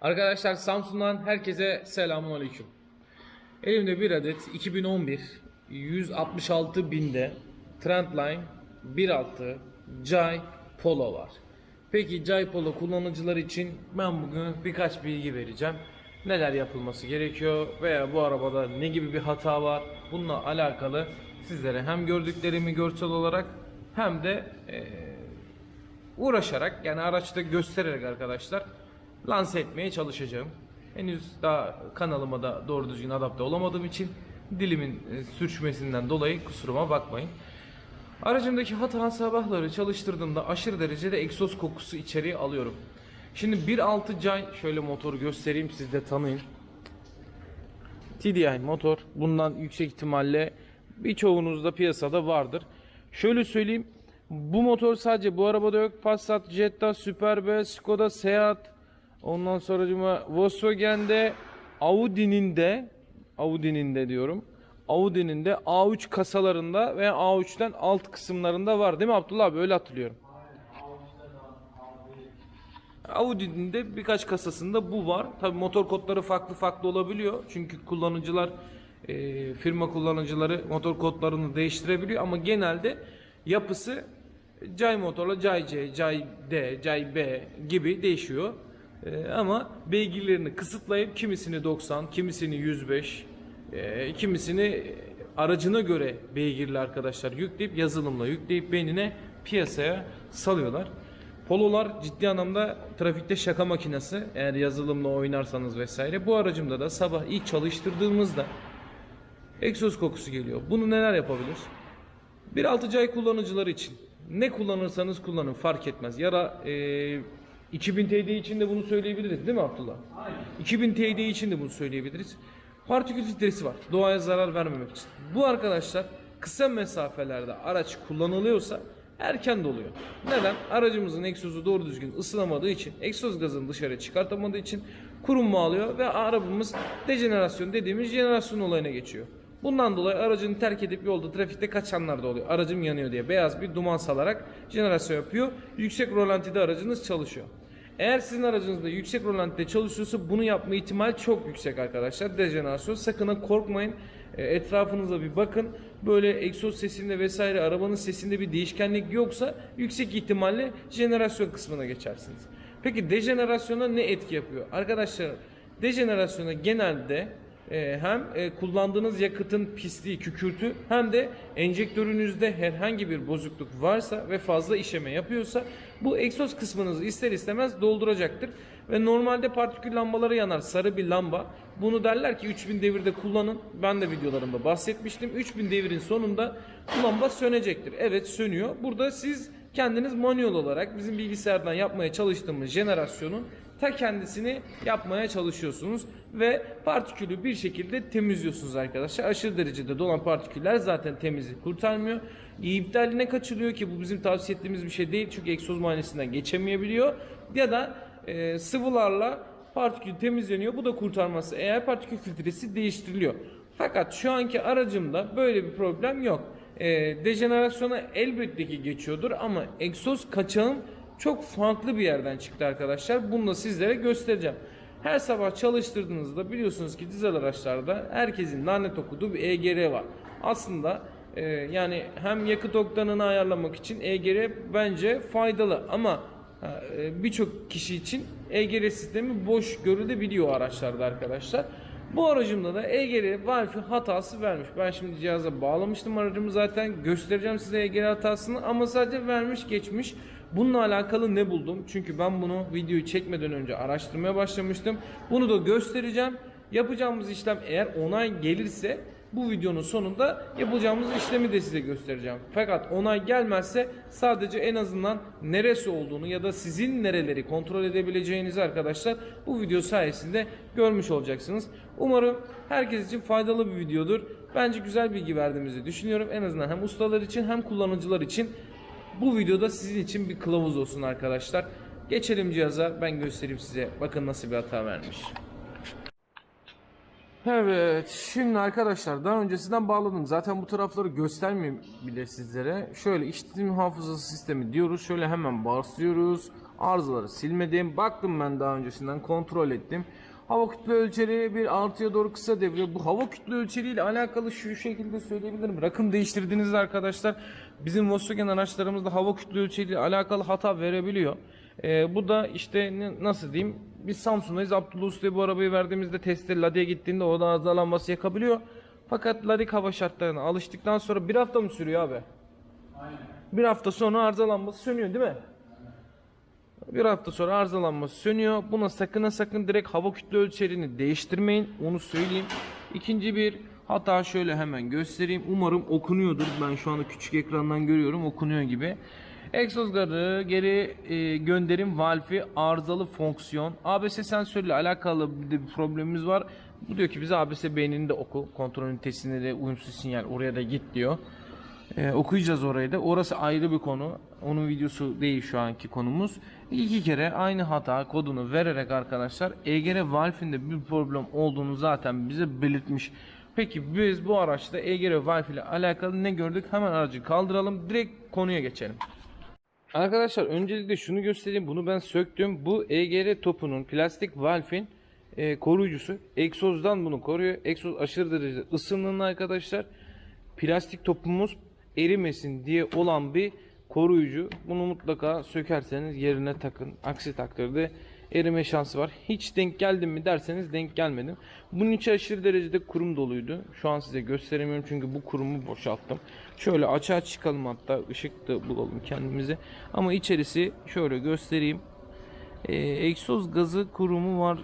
Arkadaşlar Samsun'dan herkese selamun aleyküm. Elimde bir adet 2011 166 binde Trendline 1.6 Jai Polo var. Peki Jai Polo kullanıcılar için ben bugün birkaç bilgi vereceğim. Neler yapılması gerekiyor veya bu arabada ne gibi bir hata var bununla alakalı sizlere hem gördüklerimi görsel olarak hem de eee uğraşarak yani araçta göstererek arkadaşlar lanse etmeye çalışacağım. Henüz daha kanalıma da doğru düzgün adapte olamadığım için dilimin e, sürçmesinden dolayı kusuruma bakmayın. Aracımdaki hata sabahları çalıştırdığımda aşırı derecede egzoz kokusu içeriye alıyorum. Şimdi 1.6 Jay şöyle motoru göstereyim siz de tanıyın. TDI motor. Bundan yüksek ihtimalle birçoğunuzda piyasada vardır. Şöyle söyleyeyim. Bu motor sadece bu arabada yok. Passat, Jetta, Superb, Skoda, Seat, ondan sonra Volkswagen'de, Audi'nin de Audi'nin de diyorum. Audi'nin de A3 kasalarında ve A3'ten alt kısımlarında var değil mi Abdullah abi? Öyle hatırlıyorum. Audi'nin de birkaç kasasında bu var. Tabi motor kodları farklı farklı olabiliyor. Çünkü kullanıcılar e, firma kullanıcıları motor kodlarını değiştirebiliyor ama genelde yapısı Cay motorla Cay C, Cay D, Cay B gibi değişiyor. E, ama beygirlerini kısıtlayıp kimisini 90, kimisini 105, e, kimisini aracına göre beygirli arkadaşlar yükleyip yazılımla yükleyip beynine piyasaya salıyorlar. Pololar ciddi anlamda trafikte şaka makinesi eğer yazılımla oynarsanız vesaire. Bu aracımda da sabah ilk çalıştırdığımızda egzoz kokusu geliyor. Bunu neler yapabilir? 1.6 Cay kullanıcıları için ne kullanırsanız kullanın fark etmez. Ya da e, 2000 TD için de bunu söyleyebiliriz değil mi Abdullah? Aynen. 2000 TD için de bunu söyleyebiliriz. Partikül filtresi var. Doğaya zarar vermemek için. Bu arkadaşlar kısa mesafelerde araç kullanılıyorsa erken doluyor. Neden? Aracımızın egzozu doğru düzgün ısınamadığı için, egzoz gazını dışarı çıkartamadığı için kurunma alıyor ve arabamız dejenerasyon dediğimiz jenerasyon olayına geçiyor. Bundan dolayı aracını terk edip yolda trafikte kaçanlar da oluyor. Aracım yanıyor diye beyaz bir duman salarak jenerasyon yapıyor. Yüksek rolantide aracınız çalışıyor. Eğer sizin aracınızda yüksek rolantide çalışıyorsa bunu yapma ihtimal çok yüksek arkadaşlar. Dejenerasyon. Sakın korkmayın. E, Etrafınıza bir bakın. Böyle egzoz sesinde vesaire arabanın sesinde bir değişkenlik yoksa yüksek ihtimalle jenerasyon kısmına geçersiniz. Peki dejenerasyona ne etki yapıyor? Arkadaşlar dejenerasyona genelde hem e, kullandığınız yakıtın pisliği, kükürtü hem de enjektörünüzde herhangi bir bozukluk varsa ve fazla işeme yapıyorsa bu egzoz kısmınızı ister istemez dolduracaktır. Ve normalde partikül lambaları yanar sarı bir lamba. Bunu derler ki 3000 devirde kullanın. Ben de videolarımda bahsetmiştim. 3000 devirin sonunda bu lamba sönecektir. Evet sönüyor. Burada siz kendiniz manuel olarak bizim bilgisayardan yapmaya çalıştığımız jenerasyonun ta kendisini yapmaya çalışıyorsunuz ve partikülü bir şekilde temizliyorsunuz arkadaşlar. Aşırı derecede dolan partiküller zaten temizlik kurtarmıyor. İptaline kaçılıyor ki bu bizim tavsiye ettiğimiz bir şey değil çünkü egzoz muayenesinden geçemeyebiliyor ya da e, sıvılarla partikül temizleniyor. Bu da kurtarması eğer partikül filtresi değiştiriliyor. Fakat şu anki aracımda böyle bir problem yok. E, dejenerasyona elbette ki geçiyordur ama egzoz kaçağım çok farklı bir yerden çıktı arkadaşlar. Bunu da sizlere göstereceğim. Her sabah çalıştırdığınızda biliyorsunuz ki dizel araçlarda herkesin lanet okuduğu bir EGR var. Aslında e, yani hem yakıt oktanını ayarlamak için EGR bence faydalı ama e, birçok kişi için EGR sistemi boş görülebiliyor araçlarda arkadaşlar. Bu aracımda da EGR valfi hatası vermiş. Ben şimdi cihaza bağlamıştım aracımı zaten göstereceğim size EGR hatasını ama sadece vermiş geçmiş. Bununla alakalı ne buldum? Çünkü ben bunu videoyu çekmeden önce araştırmaya başlamıştım. Bunu da göstereceğim. Yapacağımız işlem eğer onay gelirse bu videonun sonunda yapacağımız işlemi de size göstereceğim. Fakat onay gelmezse sadece en azından neresi olduğunu ya da sizin nereleri kontrol edebileceğinizi arkadaşlar bu video sayesinde görmüş olacaksınız. Umarım herkes için faydalı bir videodur. Bence güzel bilgi verdiğimizi düşünüyorum. En azından hem ustalar için hem kullanıcılar için bu videoda sizin için bir kılavuz olsun arkadaşlar. Geçelim cihaza ben göstereyim size. Bakın nasıl bir hata vermiş. Evet şimdi arkadaşlar daha öncesinden bağladım. Zaten bu tarafları göstermeyeyim bile sizlere. Şöyle işletim hafızası sistemi diyoruz. Şöyle hemen başlıyoruz. arızaları silmedim. Baktım ben daha öncesinden kontrol ettim. Hava kütle ölçeri bir artıya doğru kısa devre. Bu hava kütle ölçeri ile alakalı şu şekilde söyleyebilirim. Rakım değiştirdiğinizde arkadaşlar bizim Volkswagen araçlarımızda hava kütle ölçeri ile alakalı hata verebiliyor. Ee, bu da işte nasıl diyeyim biz Samsun'dayız. Abdullah Usta'ya bu arabayı verdiğimizde testte Ladi'ye gittiğinde orada arızalanması yakabiliyor. Fakat Ladik hava şartlarına alıştıktan sonra bir hafta mı sürüyor abi? Bir hafta sonra arızalanması sönüyor değil mi? Bir hafta sonra arızalanması sönüyor. Buna sakın ha sakın direkt hava kütle ölçerini değiştirmeyin. Onu söyleyeyim. İkinci bir hata şöyle hemen göstereyim. Umarım okunuyordur. Ben şu anda küçük ekrandan görüyorum. Okunuyor gibi. Egzoz garı geri e, gönderim valfi arızalı fonksiyon. ABS sensörüyle alakalı bir bir problemimiz var. Bu diyor ki bize ABS beynini de oku. Kontrol ünitesinde de uyumsuz sinyal oraya da git diyor. Ee, okuyacağız orayı da. Orası ayrı bir konu. Onun videosu değil şu anki konumuz. İki kere aynı hata kodunu vererek arkadaşlar EGR valfinde bir problem olduğunu zaten bize belirtmiş. Peki biz bu araçta EGR valf ile alakalı ne gördük? Hemen aracı kaldıralım. Direkt konuya geçelim. Arkadaşlar öncelikle şunu göstereyim. Bunu ben söktüm. Bu EGR topunun plastik valfin e, koruyucusu. Egzozdan bunu koruyor. Egzoz aşırı derecede ısındığında arkadaşlar plastik topumuz erimesin diye olan bir koruyucu. Bunu mutlaka sökerseniz yerine takın. Aksi takdirde erime şansı var. Hiç denk geldim mi derseniz denk gelmedim. Bunun içi aşırı derecede kurum doluydu. Şu an size gösteremiyorum çünkü bu kurumu boşalttım. Şöyle açığa çıkalım hatta ışık da bulalım kendimize. Ama içerisi şöyle göstereyim. Ee, egzoz gazı kurumu var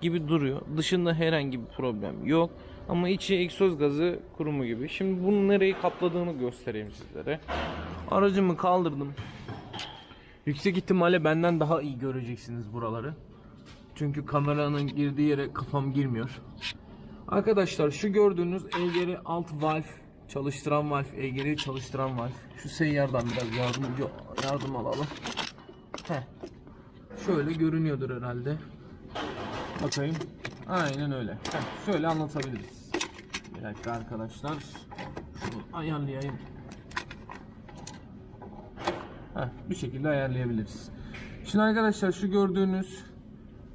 gibi duruyor. Dışında herhangi bir problem yok. Ama içi egzoz gazı kurumu gibi. Şimdi bunu nereyi kapladığını göstereyim sizlere. Aracımı kaldırdım. Yüksek ihtimalle benden daha iyi göreceksiniz buraları. Çünkü kameranın girdiği yere kafam girmiyor. Arkadaşlar şu gördüğünüz EGR alt valve çalıştıran valve, EGR'yi çalıştıran valve. Şu seyyardan biraz yardımcı yardım alalım. Heh. Şöyle görünüyordur herhalde. Bakayım. Aynen öyle. Heh, şöyle anlatabiliriz. Bir dakika arkadaşlar. Şunu ayarlayayım. Heh, bu şekilde ayarlayabiliriz. Şimdi arkadaşlar şu gördüğünüz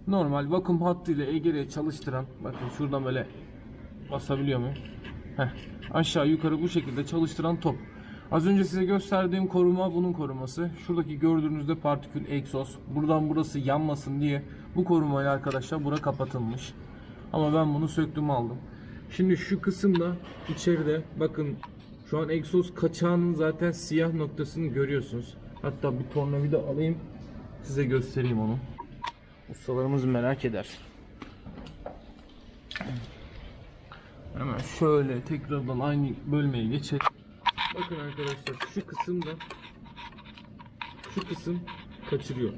normal vakum hattıyla EGR'ye çalıştıran bakın şuradan böyle basabiliyor muyum? Heh, aşağı yukarı bu şekilde çalıştıran top. Az önce size gösterdiğim koruma bunun koruması. Şuradaki gördüğünüzde partikül egzoz. Buradan burası yanmasın diye bu korumayla arkadaşlar bura kapatılmış. Ama ben bunu söktüm aldım. Şimdi şu kısımda içeride bakın şu an egzoz kaçağının zaten siyah noktasını görüyorsunuz. Hatta bir tornavida alayım size göstereyim onu. Ustalarımız merak eder. Hemen şöyle tekrardan aynı bölmeye geçelim. Bakın arkadaşlar şu kısımda şu kısım kaçırıyor.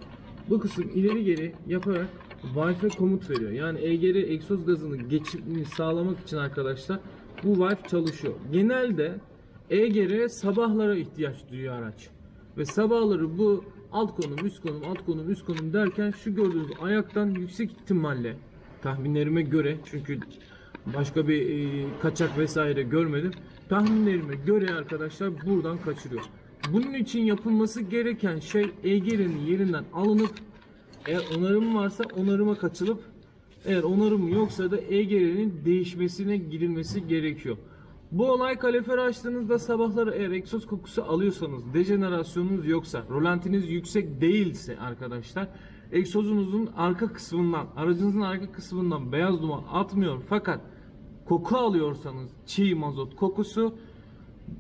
Bu kısım ileri geri yaparak Wi-Fi komut veriyor. Yani EGR egzoz gazını geçimini sağlamak için arkadaşlar bu Wi-Fi çalışıyor. Genelde EGR'ye sabahlara ihtiyaç duyuyor araç. Ve sabahları bu alt konum, üst konum, alt konum, üst konum derken şu gördüğünüz ayaktan yüksek ihtimalle tahminlerime göre çünkü başka bir e, kaçak vesaire görmedim. Tahminlerime göre arkadaşlar buradan kaçırıyor. Bunun için yapılması gereken şey EGR'nin yerinden alınıp eğer onarım varsa onarıma kaçılıp eğer onarım yoksa da EGR'nin değişmesine gidilmesi gerekiyor. Bu olay kaloriferi açtığınızda sabahları eğer egzoz kokusu alıyorsanız, dejenerasyonunuz yoksa, rolantiniz yüksek değilse arkadaşlar, egzozunuzun arka kısmından, aracınızın arka kısmından beyaz duman atmıyor fakat koku alıyorsanız çiğ mazot kokusu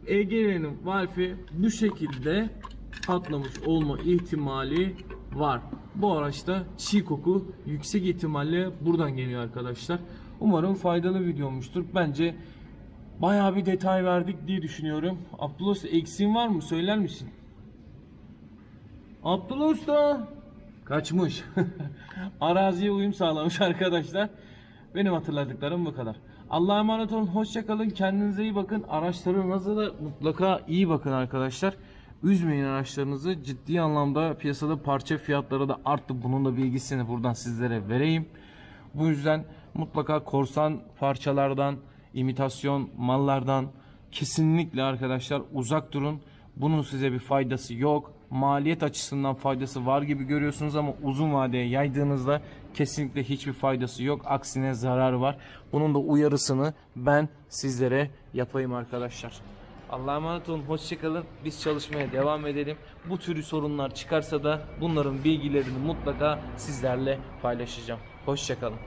EGR'nin valfi bu şekilde patlamış olma ihtimali var. Bu araçta çiğ koku yüksek ihtimalle buradan geliyor arkadaşlar. Umarım faydalı video olmuştur. Bence bayağı bir detay verdik diye düşünüyorum. Abdullah Usta eksiğin var mı? Söyler misin? Abdullah Usta kaçmış. Araziye uyum sağlamış arkadaşlar. Benim hatırladıklarım bu kadar. Allah'a emanet olun. Hoşçakalın. Kendinize iyi bakın. Araçlarınıza da mutlaka iyi bakın arkadaşlar. Üzmeyin araçlarınızı. Ciddi anlamda piyasada parça fiyatları da arttı. Bunun da bilgisini buradan sizlere vereyim. Bu yüzden mutlaka korsan parçalardan, imitasyon mallardan kesinlikle arkadaşlar uzak durun. Bunun size bir faydası yok. maliyet açısından faydası var gibi görüyorsunuz ama uzun vadeye yaydığınızda kesinlikle hiçbir faydası yok. Aksine zararı var. Bunun da uyarısını ben sizlere yapayım arkadaşlar. Allah'a emanet olun. Hoşçakalın. Biz çalışmaya devam edelim. Bu türü sorunlar çıkarsa da bunların bilgilerini mutlaka sizlerle paylaşacağım. Hoşçakalın.